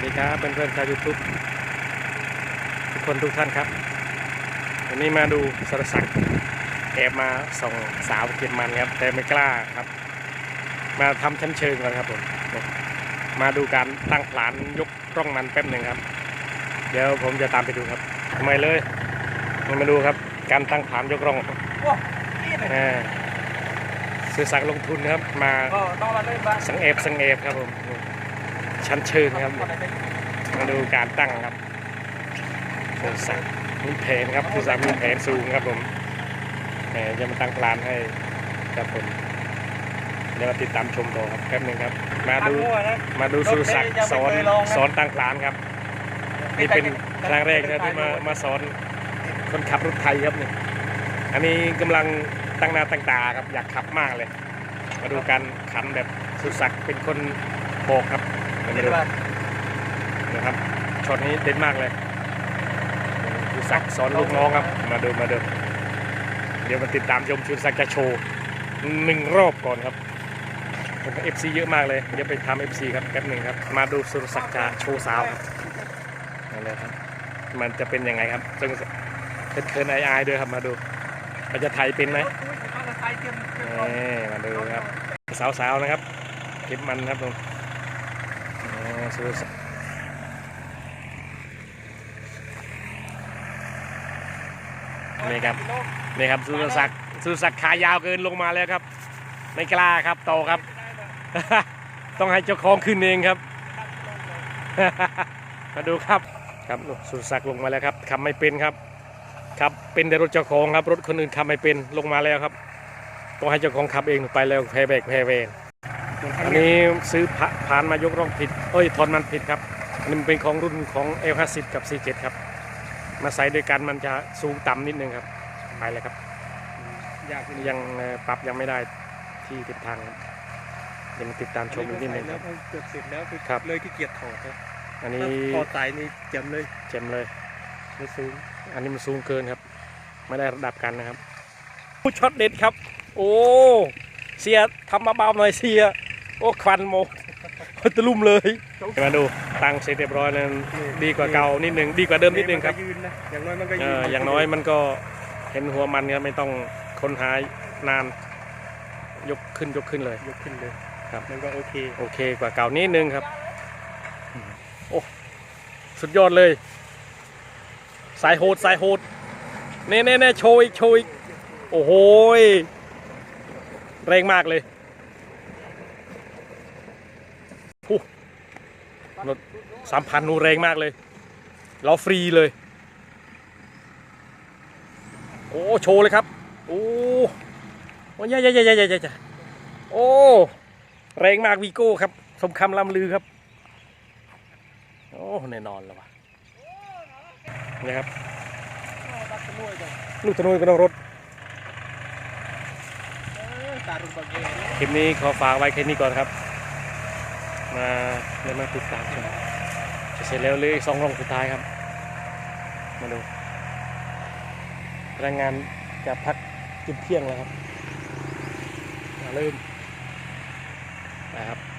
วัสดีครับเพื่อนๆชาวยูทูบทุกคนทุกท่านครับ วันนี้มาดูสรศักดิ์แอบมาส่งสาวเก็บมันครับ แต่ไม่กล้าครับ มาทำชั้นเชิงก่อนครับผมมาดูการตั้งผลานยกร่องมันแป๊บหนึ่งครับ เดี๋ยวผมจะตามไปดูครับทำไมเลยมาดูครับ การตั้งผลานยกร่องว้านี่เลยอ่าสื่อสักดิ์ลงทุนครับมาก็ต้องมาเล่นบ้างสังเอฟสังเอฟครับผม ชั้นเชิงครับ มาดูการตั้งครับสื่อสักดิ์มีแผนครับสื่อสักดิ์มีแผนสูงครับผมแหมจะมาตั้งพลานให้ครับผมเดี๋ยวมาติดตามชมต่อครับแป๊บหนึ่งครับ มาดูมาดูสุรศักดิ์สอนสอนตั้งพลานครับนี่เป็นครั้งแรกนะที่มามาสอนคนขับรถไทยครับนี่อันนี้กำลังตั้งหน้าตั้งตาครับอยากขับมากเลย มาดูการขันแบบสุรศักดิ์เป็นคนโบกครับ มาดูนะครับช็อตนี้เด็ดมากเลยสุรศักดิ์สอนลูกน้องครับ มาดูมาดูเดี๋ยวมาติดตามชมสุรศักดิ์จะโชว์หนึ่งรอบก่อนครับผมเอฟซีเยอะมากเลยเดี๋ยวไปทำเอฟซีครับแป๊บหนึ่งครับ มาดูสุรศักดิ์จะโชว์สาวครับนั่นเลยครับมันจะเป็นยังไงครับซึ่งเป็นเคินไอไอด้วยครับมาดูมันจะไทยเป็นไหมนี่มาดูครับ สาวๆนะครับ เก็บมันครับผม นี่สุดนี่ครับนี่ครับสุรศักดิ์สุรศักดิ์ขายาวเกินลงมาแล้วครับ ไม่กล้าครับโตครับ ต้องให้เจ้าของขึ้นเองครับ มาดูครับครับสุรศักดิ์ลงมาแล้วครับขับไม่เป็นครับครับเป็นแต่รถเจ้าของครับรถคนอื่นขับไม่เป็นลงมาแล้วครับต้องให้เจ้าของขับเองไปแล้วแพรแบกแพรเวน อันนี้ซื้อผผ่านมายกร่องผิด เอ้ยทอนมันผิดครับอันนี้มันเป็นของรุ่นของ L50 กับ C7 ครับ มาใส่ด้วยกันมันจะสูงต่ำนิดนึงครับ ไปเลยครับอยากยังเอ่อปรับยังไม่ได้ที่ทิศทางครับเดี๋ยวมาติดตามชมอีกนิดนึงคแล้รัวบเกือบเสร็จแล้วคือครับเลยที่เกียจถอดครับอันนี้ถอดสายนี่เจ็มเลยเจ็มเลยไม่สูง อันนี้มันสูงเกินครับ ไม่ได้ระดับกันนะครับ ผู้ช็อตเด็ดครับ โอ้เสียทำมาเบาๆหน่อยเสีย โอ้ควันโมตะลุ่มเลยมาดูตั้งเสร็จเรียบร้อยแล้วดีกว่าเก่านิดหนึ่งดีกว่าเดิมนิดหนึ่งครับยืนนะอย่างน้อยมันก็เอยืนออย่างน้อยมันก็เห็นหัวมันครับไม่ต้องค้นหานาน ยกขึ้นยกขึ้นเลยยกขึ้นเลยครับมันก็โอเคโอเคกว่าเก่านิดนึงครับโอ้สุดยอดเลย สายโหดสายโหดเน่เน่เน่โชว์อีกโชว์อีกโอ้โหยแรงมากเลย รถสามพันนูแรงมากเลย เราฟรีเลย โอ้โชว์เลยครับ โอ้โอ้ยยยยยยโอ้แรงมากวีโก้ครับสมคำล่ำลือครับ โอ้แน่นอนแล้ววะนี่ครับลูกตะนุยกับน้องรถคลิปนี้ขอฝากไว้แค่นี้ก่อนครับ มาเดี๋ยมาติดตามชมจะเสร็จแล้วเลยสองรองสุดท้ายครับ มาดูพนักงานจะพักกินเที่ยงแล้วครับมาเริ่มนะครับ